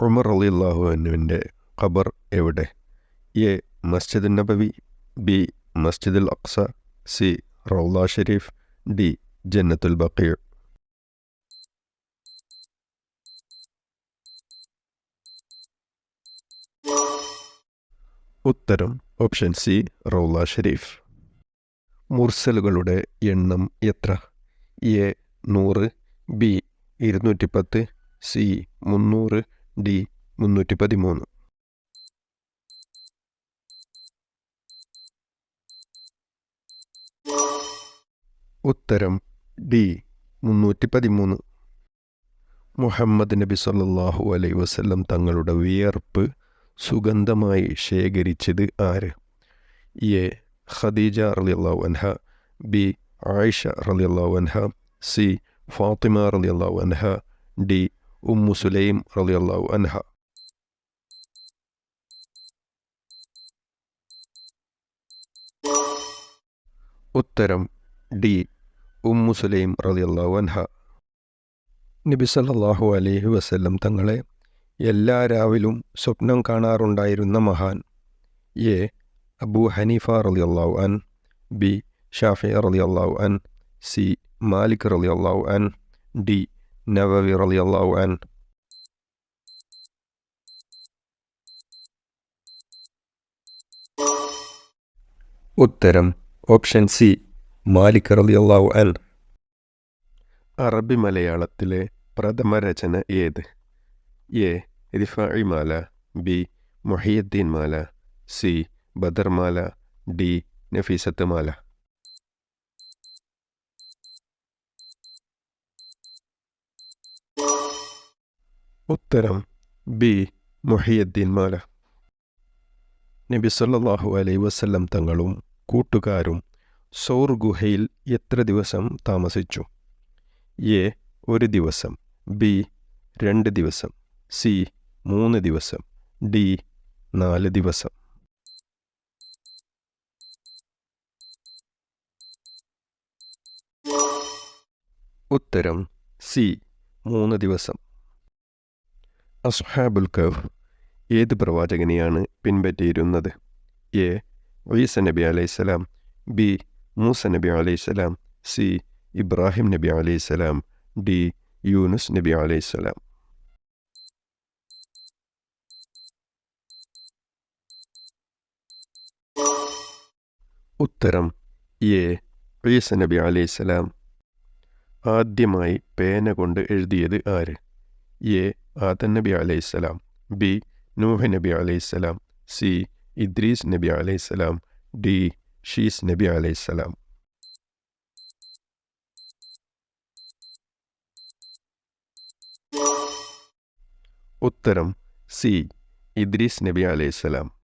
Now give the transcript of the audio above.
ഉമർ അലിയല്ലാഹു അനുവിന്റെ ഖബർ എവിടെ? എ. Masjid Nabawi B. മസ്ജിദുൽ Aqsa C. Rawdah Sharif D. ജന്നത്തുൽ ബക്കീർ ഉത്തരം ഓപ്ഷൻ സി റൗള ഷെരീഫ്. മുർസലുകളുടെ എണ്ണം എത്ര? എ. നൂറ് ബി. ഇരുന്നൂറ്റി പത്ത് സി. മുന്നൂറ് ഡി മുന്നൂറ്റി പതിമൂന്ന് ഉത്തരം ഡി മുന്നൂറ്റി പതിമൂന്ന് മുഹമ്മദ് നബി സല്ലാഹു അലൈ വസല്ലം തങ്ങളുടെ വിയർപ്പ് സുഗന്ധമായി ശേഖരിച്ചത് ആര്? എ ഖദീജ റളിയല്ലാഹു അൻഹ ബി ആയിഷ റളിയല്ലാഹു അൻഹ സി ഫാത്തിമ റളിയല്ലാഹു അൻഹ ഡി ഉമ്മു رضي الله عنها. ഉത്തരം ഡി. ഉമ്മു സുലൈം റളിയല്ലാഹു അൻഹ. നബി സല്ലല്ലാഹു അലൈഹി വസല്ലം തങ്ങളെ എല്ലാ രാവിലും സ്വപ്നം കാണാറുണ്ടായിരുന്ന മഹാൻ എ. അബു ഹനീഫ റളിയല്ലാഹു അൻ ബി. ഷാഫി റളിയല്ലാഹു അൻ സി. മാലിക് റളിയല്ലാഹു അൻ ഡി. നവവി റളിയല്ലാഹു അൻ ഉത്തരം ഓപ്ഷൻ സി മാലിക് റളിയല്ലാഹു അൻ അറബി മലയാളത്തിലെ പ്രഥമ രചന ഏത്? A Rifai Mala B Mohiyuddin Mala C Badarmala D Nafeesath Mala. ഉത്തരം ബി. മൊഹിയുദ്ദീൻ മാല നബി സല്ലാഹു അലൈ വസല്ലം തങ്ങളും കൂട്ടുകാരും സൗർ ഗുഹയിൽ എത്ര ദിവസം താമസിച്ചു? എ. ഒരു ദിവസം ബി. രണ്ട് ദിവസം സി. മൂന്ന് ദിവസം ഡി. നാല് ദിവസം. ഉത്തരം സി. മൂന്ന് ദിവസം. അസ്ഹാബുൽ കഫ് ഏത് പ്രവാചകനെയാണ് പിൻപറ്റിയിരുന്നത്? എ. ഈസ നബി അലൈഹിസ്സലാം ബി. മൂസ നബി അലൈഹിസ്സലാം സി. ഇബ്രാഹിം നബി അലൈഹിസ്സലാം ഡി. യൂനുസ് നബി അലൈഹിസ്സലാം ഉത്തരം എ. ഈസ നബി അലൈഹിസ്സലാം ആദ്യമായി പേന കൊണ്ട് എഴുതിയത് ആര്? എ. ആദൻ നബി അലൈഹിസ്സലാം ബി നൂഹ് നബി അലൈഹിസ്സലാം സി ഇദ്രീസ് നബി അലൈഹിസ്സലാം ഡി ഷീസ് നബി അലൈഹിസ്സലാം ഉത്തരം സി ഇദ്രീസ് നബി അലൈഹിസ്സലാം.